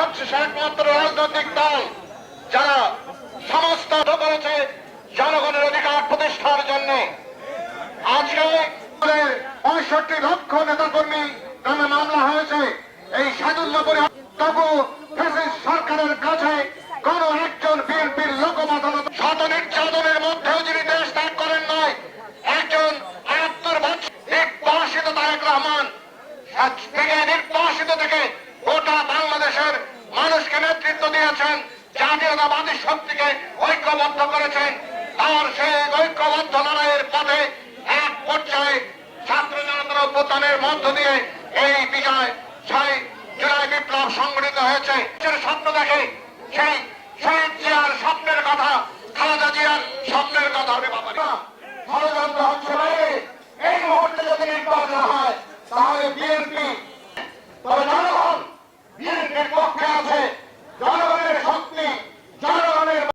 হচ্ছে একমাত্র রাজনৈতিক দল, যারা সমস্ত করেছে জনগণের অধিকার প্রতিষ্ঠার জন্য। আজকে পঁয়ষট্টি লক্ষ নেতাকর্মী জাতীয়তাবাদী শক্তিকে ঐক্যবদ্ধ করেছেন, তার সেই ঐক্যবদ্ধ লড়াইয়ের পথে এক পর্যায়ে ছাত্র জনতার অভ্যুত্থানের মধ্য দিয়ে এই বিজয় ছয় জুলাই বিপ্লব সংগঠিত হয়েছে। স্বপ্ন দেখে সেই শহীদ জিয়ার স্বপ্নের কথা, খালেদা জিয়ার স্বপ্নের কথা ষড়যন্ত্র হচ্ছে এই মুহূর্তে যদি নির্বাচন হয়, তাহলে বিএনপি